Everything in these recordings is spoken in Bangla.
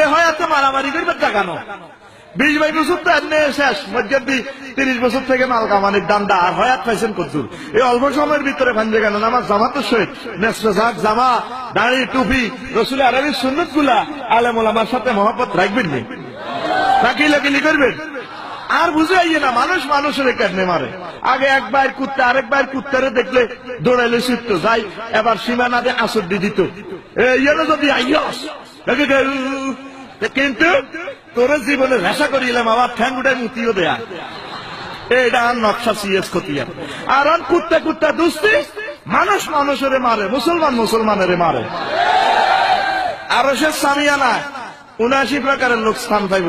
এ হয় এত মারামারি করবে দেখানো বিশ বাইশ বছর তো এমনি শেষ মধ্যে তিরিশ বছর থেকে মাল কামানির দান্দা আর হয়াত পাইছেন কচুর এই অল্প সময়ের ভিতরে ভাঞ্জে কেন আমার জামা তো সহিত নেশাক জামা, দাড়ি, টুপি, রসুল আরবির সুন্নতগুলা আলেমুল আমার সাথে মহব্বত রাখবেন নি? নাকি লাকিলি করবেন? আর বুঝে আইয়ে না, মানুষ মানুষের কেটনে মারে? আগে একবার কুত্তে আরেকবার কুত্তারে দেখলে দৌড়াইলে শিখত যাই এবার সীমানাতে আসর দিয়ে দিত। ইয়েনো যদি আইয়স কিন্তু তোর জীবনে রেশা করিলাম আবার ঠ্যাং মুতিও দেয়া এটা নকশা সিএস খতিয়া আর আর কুত্তা কুত্তা দুস্তি মানুষ মানুষের মারে মুসলমান মুসলমানের মারে আরও সে সামিয়ানা উনআশি প্রকারের লোক স্থান পাইব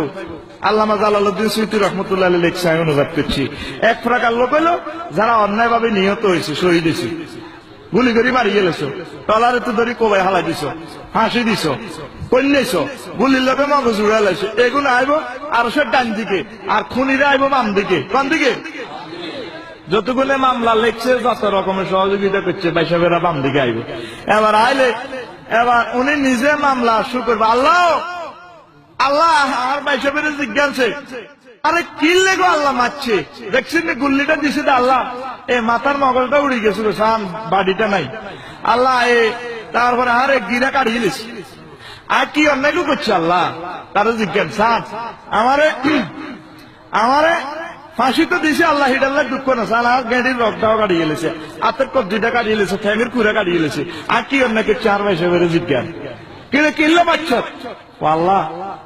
আল্লামা জালালুদ্দিন সুইতি রহমতুল্লাহ লেখছে আমি অনুবাদ করছি এক প্রকার লোক হইল যারা অন্যায় ভাবে নিহত হয়েছে শহীদ হয়েছে গুলি করে মারি গেলেছো টলারে তো ধরি কোবাই হালাই দিছ ফাঁসি দিছ কন্যাইছ গুলির লোকে মগজ উড়ে লাইছো এগুলো আইব, আর সে ডান দিকে, আর খুনিরা আইব বাম দিকে। কোন দিকে? যতগুলো মামলা লেখছে, যত রকমের সহযোগিতা করছে বাম দিকে আইব। এবার আইলে, এবার উনি নিজে মামলা শুরু করবে। আল্লাহ! আল্লাহ, আর বাইসাবের জিজ্ঞাসে আরে কি লেগো আল্লাহ মারছে? দেখছেন গুল্লিটা দিছে আল্লাহ। এ মাথার মগজটা উড়ে গেছিল, সান, বাড়িটা নাই। আল্লাহ, এ, তারপরে আরে গিরা কাটিয়ে লিস আর কি অন্যায় করছে আল্লাহ? তারা জিজ্ঞাসা আমারে আমারে ফাঁসি তো দিছে আল্লাহ হিডাল্লাহ দুঃখ না। সালা গাড়ির রক্তটাও কাটিয়ে গেলেছে হাতের কবজিটা কাটিয়ে গেলেছে ঠ্যাঙের কুড়া কাটিয়ে গেলেছে আর কি অন্যায় করছে আর ভাই সেবারে জিজ্ঞান কিরে কিনলে বাচ্চ? আল্লাহ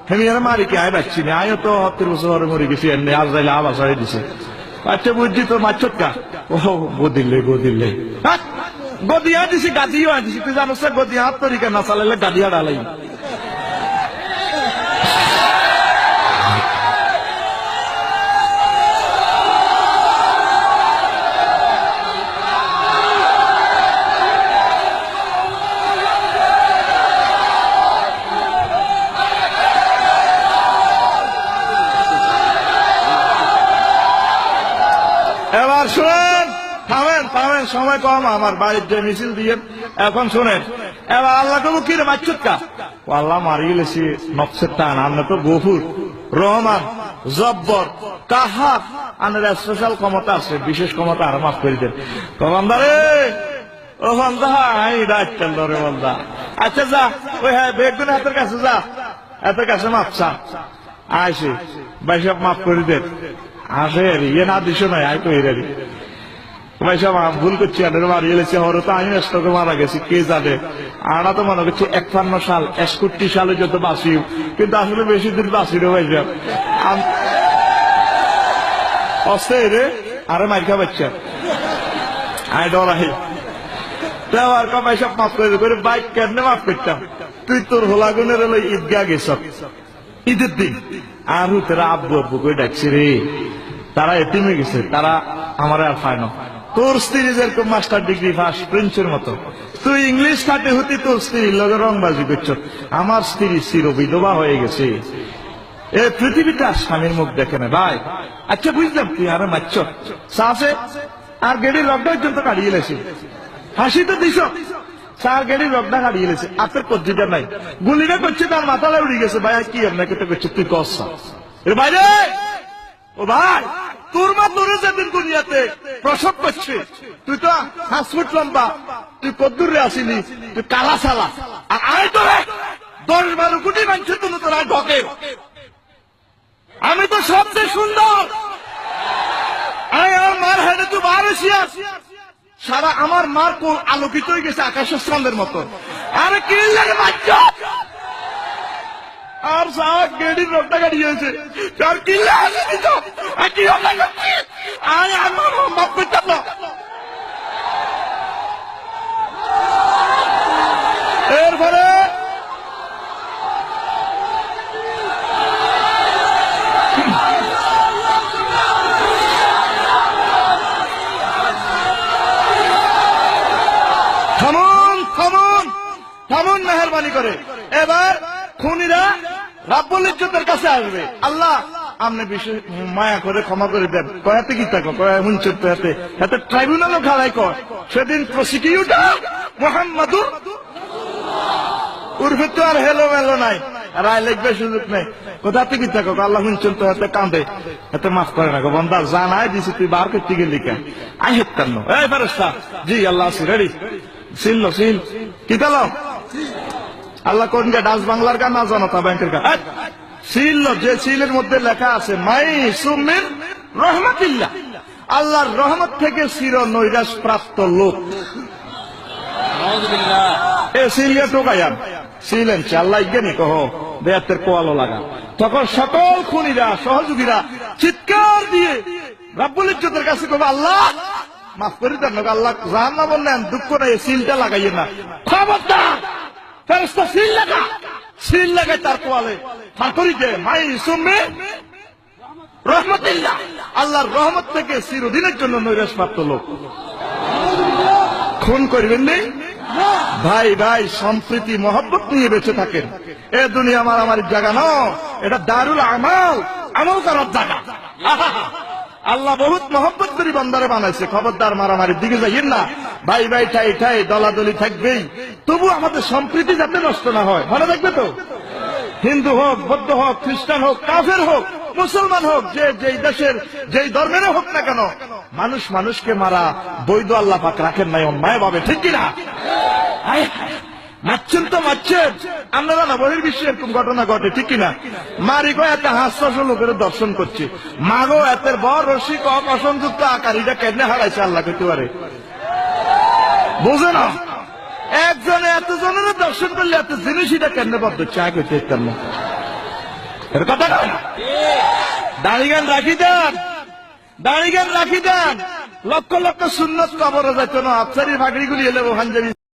হেমি আর মারি কি আয় বাচ্চি না আয়ও তো হত্তর বছর মরে গেছি এমনি আজ যাইলে আবার সারি দিছে। আচ্ছা বুঝছি তো মাচ্ছত কা ও গদিলে গদিলে। হ্যাঁ, গদিয়া দিছি গাদিও দিছি তুই জানো গদিয়া তরিকা না চালাইলে গাদিয়া ডালাই থামেন সময় কম, আমার বাড়ির যে মিছিল দিয়ে, এখন শুনেন, এবার আল্লাহ কবু কা ও আল্লাহ, মারি গেলেছি নকশের টান আমরা তো গফুর, রহমান, জব্বর কাহার আনের স্পেশাল ক্ষমতা আছে, বিশেষ ক্ষমতা আর মাফ করে দেন। কমান্দারে, ও বন্ধা আই ডাক্তার ধরে বন্ধা আচ্ছা যা, ওই হ্যাঁ বেগুন হাতের কাছে যা, হাতের কাছে মাপসা আইসি বাইসব মাফ করে দেন। আসে ইয়ে না দিস নাই আই তো এরারি সব ভুল করছি আমি মারা গেছি কে জানে। তো মনে করছে একান্ন সাল একষট্টি সালে যত বাসি কিন্তু আসলে বেশি দিন বাসি রে ভাই অস্তে রে, আরে মাইকা বাচ্চা। আই ডরাই সব করে বাইক মাফ করতাম? তুই তোর আর আব্বু আব্বু ডাকছে রে? তারা এটিমে গেছে, তারা আমার আর পায় তোর স্ত্রী যেরকম মাস্টার ডিগ্রি ফার্স্ট প্রিন্সের মতো। তুই ইংলিশ খাটে হতি, তোর স্ত্রীর লগে রংবাজি করছ। আমার স্ত্রী চির বিধবা হয়ে গেছে। এ পৃথিবীটা স্বামীর মুখ দেখে না, ভাই। আচ্ছা বুঝলাম, তুই আরে মারছ। সাহসে আর গেড়ির লকডাউন পর্যন্ত কাটিয়ে লেছে। হাসি তো দিছ। চার গেড়ির লকডা কাটিয়ে লেছে। আপনার নাই। গুলিটা করছে, তার মাথাটা উড়ে গেছে। ভাই কি আপনাকে তো করছে? তুই কস এ ভাই রে ও ভাই! তোর মা তোর যেদিন দুনিয়াতে। প্রসব করছে। তুই তো হাঁস ফুট লম্বা। তুই কদ্দুর রে আসিলি? তুই কালা সালা আর আয় তোরে দশ বারো কোটি মানুষের জন্য তোরা ঢকে। আমি তো সবচেয়ে সুন্দর। আয় আমার মার হেডে তুই বার সারা আমার মার কোন আলোকিত হয়ে গেছে আকাশের চাঁদের মতো। আরে কি লাগে বাচ্চা? আর সাহস গেডির রোগটা হয়েছে তার কি লাগে দিত আর কি আমার মাপ না থামুন থামুন থামুন মেহরবানি করে এবার খুনিরা রাব্বুল ইজ্জতের কাছে আসবে। আল্লাহ আপনি বিশেষ মায়া করে ক্ষমা করে দেন। কয়াতে কি থাকো? হুঞ্চুর পেয়াতে এতে ট্রাইব্যুনালও খালাই কর। সেদিন প্রসিকিউটর মোহাম্মদুর উর্ফে তো আর হেলো মেলো নাই। রায় লিখবে সুযোগ নেই। কোথা থেকে? থাকো আল্লাহ শুনছেন তো এতে কান্দে এতে মাফ করে রাখো। বন্দা, জানাই দিছি, তুই বার করতে গেলি কেন? আই হেতান্ন এই ফেরেস্তা জি, আল্লাহ আছি রেডি সিল সিল। কি তাল আল্লাহ কোন গা ডাচ বাংলার গান না জনতা ব্যাংকের গান। সিল যে সিলের মধ্যে লেখা আছে মাই সুমিন রহমাতিল্লাহ। আল্লাহর রহমত থেকে চির নৈরাশ প্রাপ্ত লোক। এ সিলিয়া আল্লাহ জ্ঞানী কহ দেয়াতের কোয়ালো লাগা তখন সকল খুনিরা সহযোগীরা চিৎকার দিয়ে রাব্বুল ইজ্জতের কাছে কবে আল্লাহ মাফ করে দেন আল্লাহ বললেন দুঃখ নাই সিলটা লাগাইয়ে না। খবরদার! ফেরেশতা সিল লাগা। সিল লাগাই তার কোয়ালে। ফার দে মাই সুমে রহমতিল্লাহ। আল্লাহর রহমত থেকে চিরদিনের জন্য নৈরাশ প্রাপ্ত লোক। খুন করবেন নেই ভাই ভাই, সম্প্রীতি, মহব্বত নিয়ে বেঁচে থাকেন। এ দুনিয়া আমার আমার জায়গা ন এটা দারুল আমাল। আমল করার জায়গা! আল্লাহ বহুত মহব্বত করি বান্দারে বানাইছে। খবরদার মারামারির দিকে যাইয়েন না। ভাই ভাই, ঠাই ঠাই, দলাদলি থাকবেই। তবু আমাদের সম্প্রীতি যাতে নষ্ট না হয়। ভালো থাকবে তো? হিন্দু হোক, বৌদ্ধ হোক, খ্রিস্টান হোক, কাফের হোক, মুসলমান হোক, যে, যেই দেশের, যেই ধর্মের হোক না কেন, মানুষ মানুষকে মারা বৈধ আল্লাহ পাক রাখেন নাই অন্যায় ভাবে। ঠিক কিনা? মারছেন তো মারছেন। আপনারা না বহির বিশ্বে এরকম ঘটনা ঘটে, ঠিক কিনা? মারি গো, এত হাস্যস লোকের দর্শন করছে। মাগো, এতের বড় রশি কক অসংযুক্ত আকার, এটা কেন হারাইছে আল্লাহ করতে পারে? বুঝে না। একজনে এতজনের দর্শন করলে এত জিনিস এটা কেন পাবো চা করতে না। এর কথা না। দাড়িগান রাখি দেন। দাড়িগান রাখি দেন। লক্ষ লক্ষ শূন্য কবর যাইতো না আফসারি ভাগড়িগুলি এলে ওখান যাবি